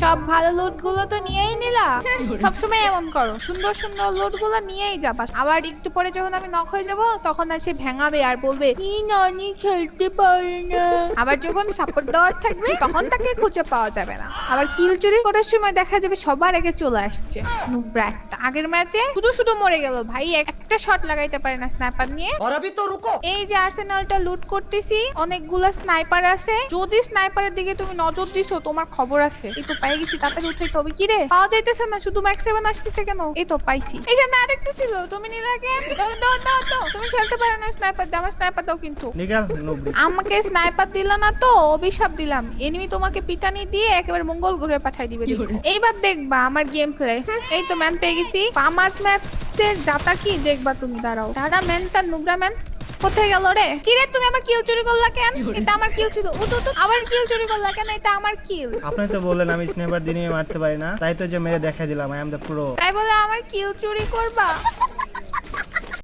সব ভালো লুটগুলো তো নিয়েই নিলা। সবসময় এমন করো সুন্দর সুন্দর লুটগুলো নিয়েই যাবা। আবার একটু পরে যখন আমি নখ হয়ে যাব তখন আর সে ভেঙাবে আর বলবে নানি খেলতে পারি না। আবার যখন সাপোর্ট দেওয়ার থাকবে তখন তাকে খুঁজে পাওয়া যাবে না। আবার কিল চুরি করার সময় দেখা যাবে সবার আগে চলে আসছে। একটা আগের ম্যাচে শুধু শুধু মরে গেল। ভাই একটা শট লাগাইতে পারে না স্নাইপার নিয়ে। এই যে আর্সেনালটা লুট করতেছি অনেকগুলো স্নাইপার আছে। যদি স্নাইপারের দিকে তুমি নজর দিছো তোমার খবর আছে। কিন্তু গেছি তাড়াতাড়ি উঠাইতে হবে। কি রে পাওয়া যাইতেছে না শুধু ম্যাক্স সেভেন আসতেছে কেন? এই তো পাইছি। এখানে আরেকটা ছিল তুমি নিলে কেন দাও দাও দাও দাও তুমি খেলতে পারো না স্নাইপার দাও আমার স্নাইপার দাও কিন্তু। নুবড়ি আমাকে স্নাইপার দিলা না তো অভিশাপ দিলাম। এনিমি তোমাকে পিটানি দিয়ে একেবারে মঙ্গল গ্রহে পাঠাই দিবে। এইবার দেখবা আমার গেম প্লে এই তো ম্যাম পেয়ে গেছি। পামাজ ম্যাপের জাতা কি দেখবা তুমি দাঁড়াও। দাঁড়া ম্যান তার নুবরা ম্যান কোথায় গেল রে? কি রে তুমি আমার কিল চুরি করলা কেন? এটা আমার কিল ছিল। ও তো তো আবার কিল চুরি করলা কেন? এটা আমার কিল। আপনি তো বললেন আমি স্নেপার দিনে মারতে পারি না। তাই তো যে মেরে দেখা দিলাম আই এম দ্য প্রো তাই বলে আমার কিল চুরি করবা?